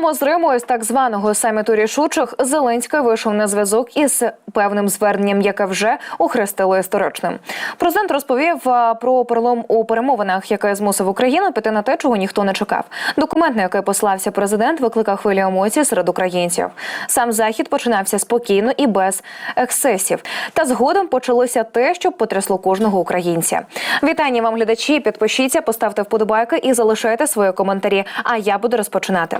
Прямо з Риму з так званого саміту рішучих Зеленський вийшов на зв'язок із певним зверненням, яке вже охрестило історичним. Президент розповів про перелом у перемовинах, яке змусив Україну піти на те, чого ніхто не чекав. Документ, на який послався президент, викликав хвилі емоцій серед українців. Сам захід починався спокійно і без ексцесів. Та згодом почалося те, що потрясло кожного українця. Вітання вам, глядачі. Підпишіться, поставте вподобайки і залишайте свої коментарі. А я буду розпочинати.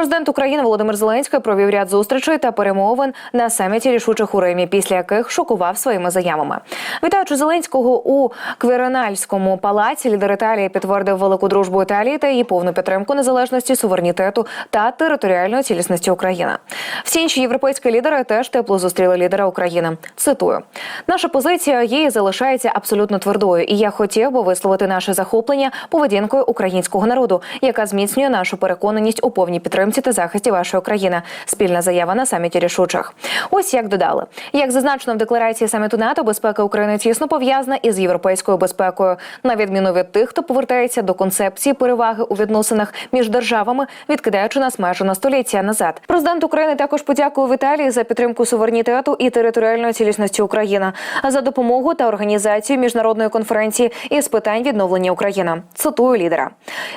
Президент України Володимир Зеленський провів ряд зустрічей та перемовин на саміті рішучих у Римі, після яких шокував своїми заявами. Вітаючи Зеленського у Кверональському палаці, лідер Італії підтвердив велику дружбу Італії та її повну підтримку незалежності, суверенітету та територіальної цілісності України. Всі інші європейські лідери теж тепло зустріли лідера України. Цитую: наша позиція і залишається абсолютно твердою, і я хотів би висловити наше захоплення поведінкою українського народу, яка зміцнює нашу переконаність у повній підтримці та захисті вашої країни. Спільна заява на саміті рішучих. Ось як додали, як зазначено в декларації саміту НАТО, безпека України тісно пов'язана із європейською безпекою, на відміну від тих, хто повертається до концепції переваги у відносинах між державами, відкидаючи нас майже на століття назад. Президент України також подякував Італії за підтримку суверенітету і територіальної цілісності України, а за допомогу та організацію міжнародної конференції із питань відновлення України. Цитую лідера.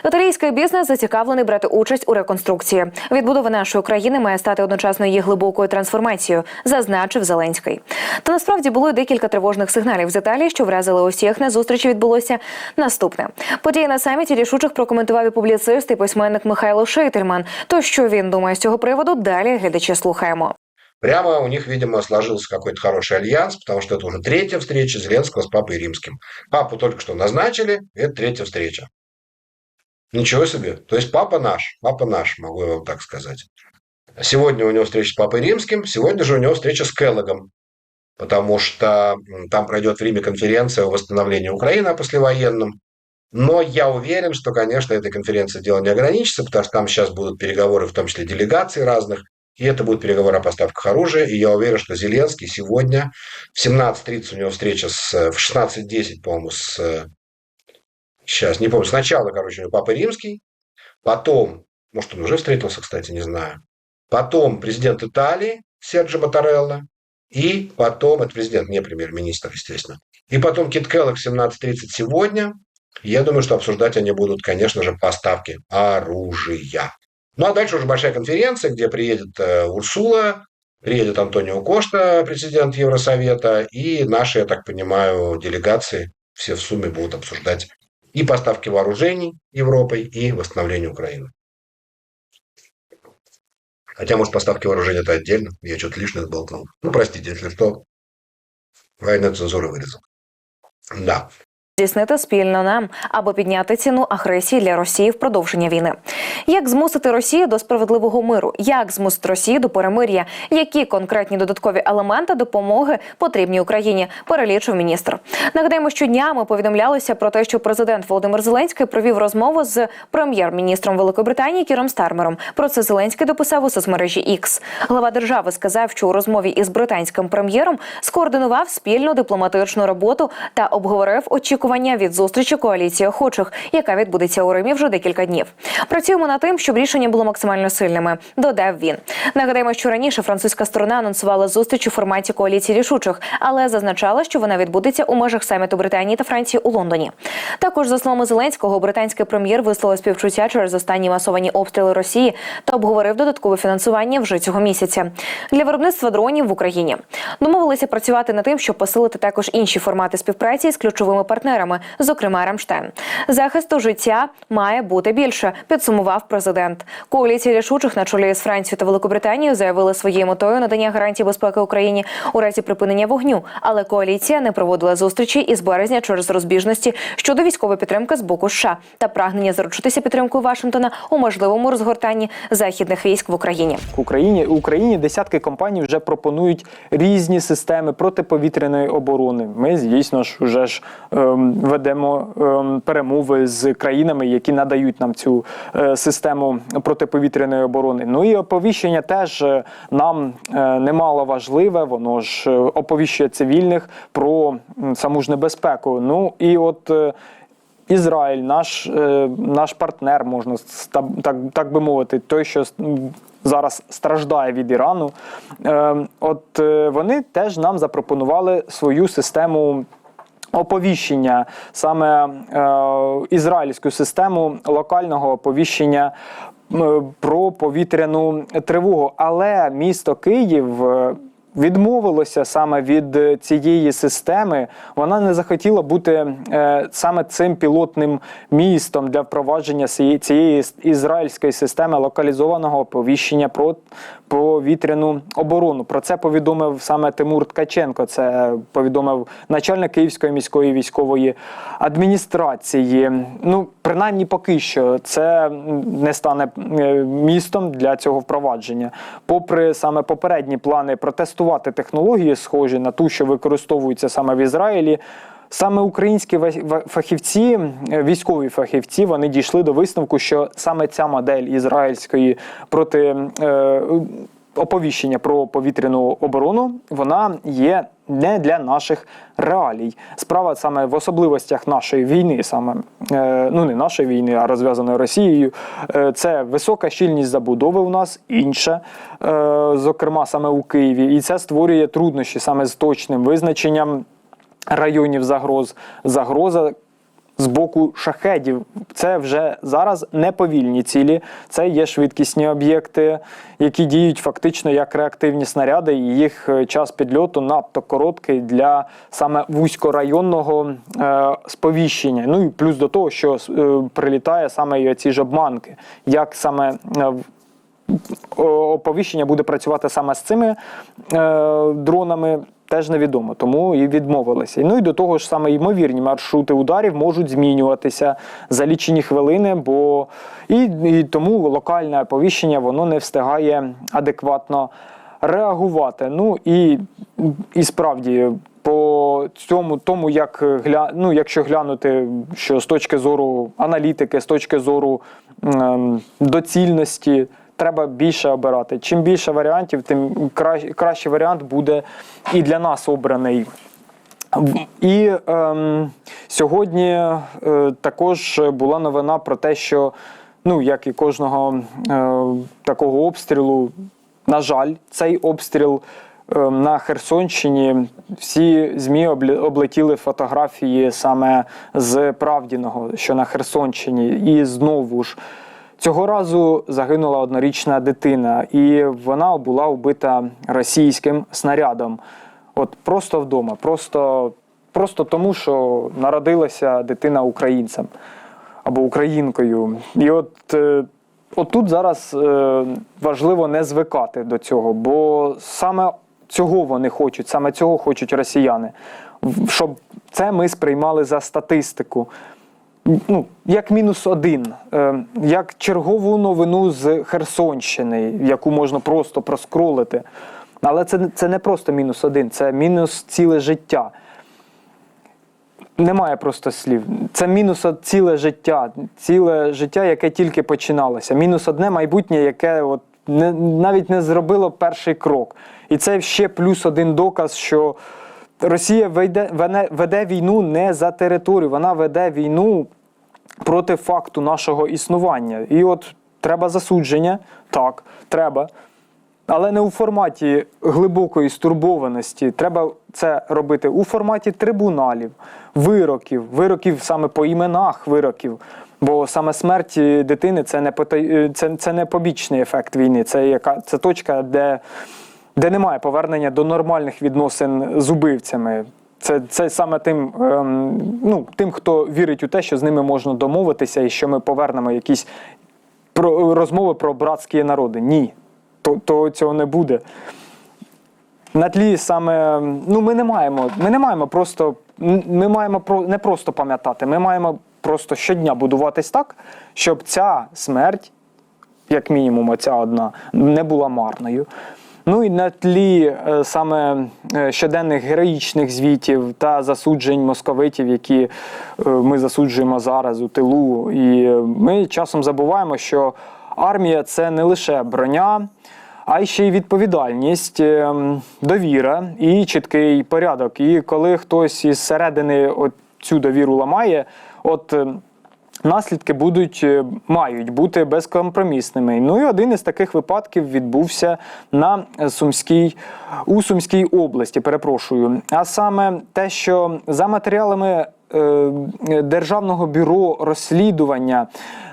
Італійський бізнес зацікавлений брати участь у реконструкції. Відбудова нашої країни має стати одночасно її глибокою трансформацією, зазначив Зеленський. Та насправді було декілька тривожних сигналів з Італії, що вразили усіх. На зустрічі відбулося наступне. Події на саміті рішучих прокоментував і публіцист і письменник Михайло Шейтельман. То що він думає з цього приводу? Далі глядачі слухаємо. Прямо у них, видимо, сложился какой-то хороший альянс, потому что это уже третья встреча Зеленского с Папой Римским. Папу только что назначили, это третья встреча. Ничего себе. То есть папа наш, папа наш, могу я вам так сказать. Сегодня у него встреча с Папой Римским, сегодня же у него встреча с Келлогом, потому что там пройдет в Риме конференция о восстановлении Украины о послевоенном. Но я уверен, что, конечно, этой конференции дело не ограничится, потому что там сейчас будут переговоры, в том числе делегаций разных, и это будут переговоры о поставках оружия. И я уверен, что Зеленский сегодня в 17.30 у него встреча с, в 16.10, по-моему, с сейчас, не помню, сначала, короче, у Папа Римский, потом, может, он уже встретился, кстати, не знаю, потом президент Италии Серджо Матарелло, и потом, это президент, не премьер-министр, естественно, и потом Кит Келлог в 17.30 сегодня. Я думаю, что обсуждать они будут, конечно же, поставки оружия. Ну, а дальше уже большая конференция, где приедет э, Урсула, приедет Антонио Кошта, президент Евросовета, и наши, я так понимаю, делегации все в сумме будут обсуждать и поставки вооружений Европой, и восстановление Украины. Хотя, может, поставки вооружений это отдельно. Я что-то лишнее сболтнул. Ну, простите, если что. Военная цензура вырезал. Да. Здійснити спільно нам або підняти ціну агресії для Росії в продовження війни. Як змусити Росію до справедливого миру? Як змусити Росію до перемир'я? Які конкретні додаткові елементи допомоги потрібні Україні? Перелічив міністр. Нагадаємо, що днями повідомлялося про те, що президент Володимир Зеленський провів розмову з прем'єр-міністром Великої Британії Кіром Стармером. Про це Зеленський дописав у соцмережі X. Глава держави сказав, що у розмові із британським прем'єром скоординував спільну дипломатичну роботу та обговорив очікування від зустрічі коаліції охочих, яка відбудеться у Римі вже декілька днів. Працюємо над тим, щоб рішення було максимально сильними. Додав він. Нагадаємо, що раніше французька сторона анонсувала зустріч у форматі коаліції рішучих, але зазначала, що вона відбудеться у межах саміту Британії та Франції у Лондоні. Також за словами Зеленського, британський прем'єр висловив співчуття через останні масовані обстріли Росії та обговорив додаткове фінансування вже цього місяця для виробництва дронів в Україні. Домовилися працювати над тим, щоб посилити також інші формати співпраці з ключовими партнерами, зокрема Рамштайн. Захисту життя має бути більше, підсумував президент. Коаліція рішучих на чолі з Францією та Великобританією заявили своєю метою надання гарантій безпеки Україні у разі припинення вогню. Але коаліція не проводила зустрічі із березня через розбіжності щодо військової підтримки з боку США та прагнення заручитися підтримкою Вашингтона у можливому розгортанні західних військ в Україні. В Україні в Україні десятки компаній вже пропонують різні системи протиповітряної оборони. Ми, звісно ж, вже ж ем, ведемо ем, перемови з країнами, які надають нам цю е, систему протиповітряної оборони. Ну і оповіщення теж е, нам е, немало важливе. Воно ж оповіщує цивільних про саму ж небезпеку. Ну і от. Ізраїль, наш, наш партнер, можна так, так би мовити, той, що зараз страждає від Ірану, е, от вони теж нам запропонували свою систему. Оповіщення саме е, ізраїльську систему локального оповіщення про повітряну тривогу. Але місто Київ відмовилося саме від е, цієї системи. Вона не захотіла бути е, саме цим пілотним містом для впровадження цієї, ізраїльської системи локалізованого оповіщення про повітряну оборону. Про це повідомив саме Тимур Ткаченко. Це повідомив начальник Київської міської військової адміністрації. Ну, принаймні, поки що це не стане е, містом для цього впровадження. Попри саме попередні плани протестувати технології, схожі на ту, що використовуються саме в Ізраїлі. Саме українські фахівці, е, військові фахівці, вони дійшли до висновку, що саме ця модель ізраїльської проти е, оповіщення про повітряну оборону, вона є не для наших реалій. Справа саме в особливостях нашої війни, саме е, ну не нашої війни, а розв'язаної Росією. Е, це висока щільність забудови у нас інша, е, зокрема саме у Києві, і це створює труднощі саме з точним визначенням районів загроз. Загроза з боку шахедів. Це вже зараз не повільні цілі, це є швидкісні об'єкти, які діють фактично як реактивні снаряди, і їх е, час підльоту надто короткий для саме вузькорайонного е, сповіщення. Ну і плюс до того, що е, прилітає саме і ці ж обманки, як саме е, оповіщення буде працювати саме з цими е, дронами. Теж невідомо, тому і відмовилися. Ну і до того ж саме ймовірні маршрути ударів можуть змінюватися за лічені хвилини, бо і, і тому локальне оповіщення воно не встигає адекватно реагувати. Ну і, і справді по цьому, тому як гля, ну, якщо глянути, що з точки зору аналітики, з точки зору ем, доцільності. Треба більше обирати. Чим більше варіантів, тим кращий, варіант буде і для нас обраний. І ем, сьогодні е, також була новина про те, що ну, як і кожного е, такого обстрілу, на жаль, цей обстріл е, на Херсонщині всі ЗМІ облетіли фотографії саме з Правдіного, що на Херсонщині, і знову ж. Цього разу загинула однорічна дитина, і вона була вбита російським снарядом. От просто вдома, просто, просто тому, що народилася дитина українцем або українкою. І от, е, от тут зараз е, важливо не звикати до цього, бо саме цього вони хочуть, саме цього хочуть росіяни. Щоб це ми сприймали за статистику ну, як мінус один, е, як чергову новину з Херсонщини, яку можна просто проскролити. Але це, це не просто мінус один, це мінус ціле життя. Немає просто слів. Це мінус ціле життя, ціле життя, яке тільки починалося. Мінус одне майбутнє, яке от не, навіть не зробило перший крок. І це ще плюс один доказ, що Росія веде, веде, війну не за територію, вона веде війну проти факту нашого існування. І от треба засудження, так, треба. Але не у форматі глибокої стурбованості. Треба це робити у форматі трибуналів, вироків, вироків саме по іменах вироків. Бо саме смерть дитини це не потай- це, це не побічний ефект війни. Це яка це точка, де, де немає повернення до нормальних відносин з убивцями. Це, це саме тим, ем, ну, тим, хто вірить у те, що з ними можна домовитися, і що ми повернемо якісь про розмови про братські народи. Ні, то, то цього не буде. На тлі саме, ну ми не маємо, ми не маємо просто, ми маємо про не просто пам'ятати, ми маємо просто щодня будуватись так, щоб ця смерть, як мінімум, оця одна, не була марною. Ну і на тлі е, саме е, щоденних героїчних звітів та засуджень московитів, які е, ми засуджуємо зараз у тилу. І ми часом забуваємо, що армія це не лише броня, а й ще й відповідальність, довіра і чіткий порядок. І коли хтось із середини цю довіру ламає, От наслідки будуть е, мають бути безкомпромісними. Ну і один із таких випадків відбувся на Сумській у Сумській області. Перепрошую. А саме те, що за матеріалами. Е, Державного бюро розслідування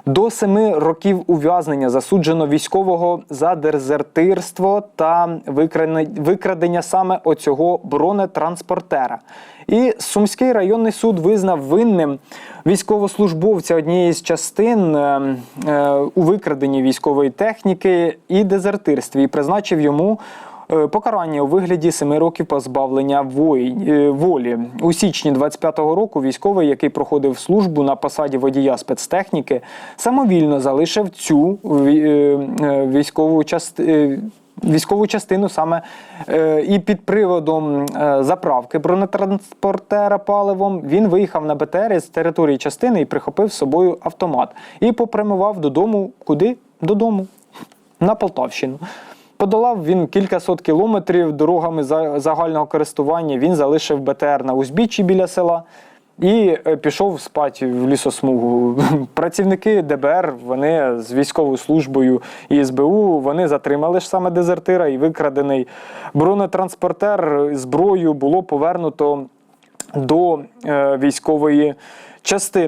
до семи років ув'язнення засуджено військового за дезертирство та викрадення- саме оцього бронетранспортера. І Сумський районний суд визнав винним військовослужбовця однієї з частин е, е, у викраденні військової техніки і дезертирстві і призначив йому. Е, Покарання у вигляді семи років позбавлення е, волі у січні 25-го року. Військовий, який проходив службу на посаді водія спецтехніки, самовільно залишив цю е, військову частину. Військову частину саме е, і під приводом е, заправки бронетранспортера паливом він виїхав на БТР з території частини і прихопив з собою автомат. І попрямував додому. Куди? Додому. На Полтавщину. Подолав він кількасот кілометрів дорогами загального користування. Він залишив БТР на узбіччі біля села і е, пішов спати в лісосмугу. Працівники ДБР, вони з військовою службою і СБУ, вони затримали ж саме дезертира і викрадений бронетранспортер зброю було повернуто до е, військової частини.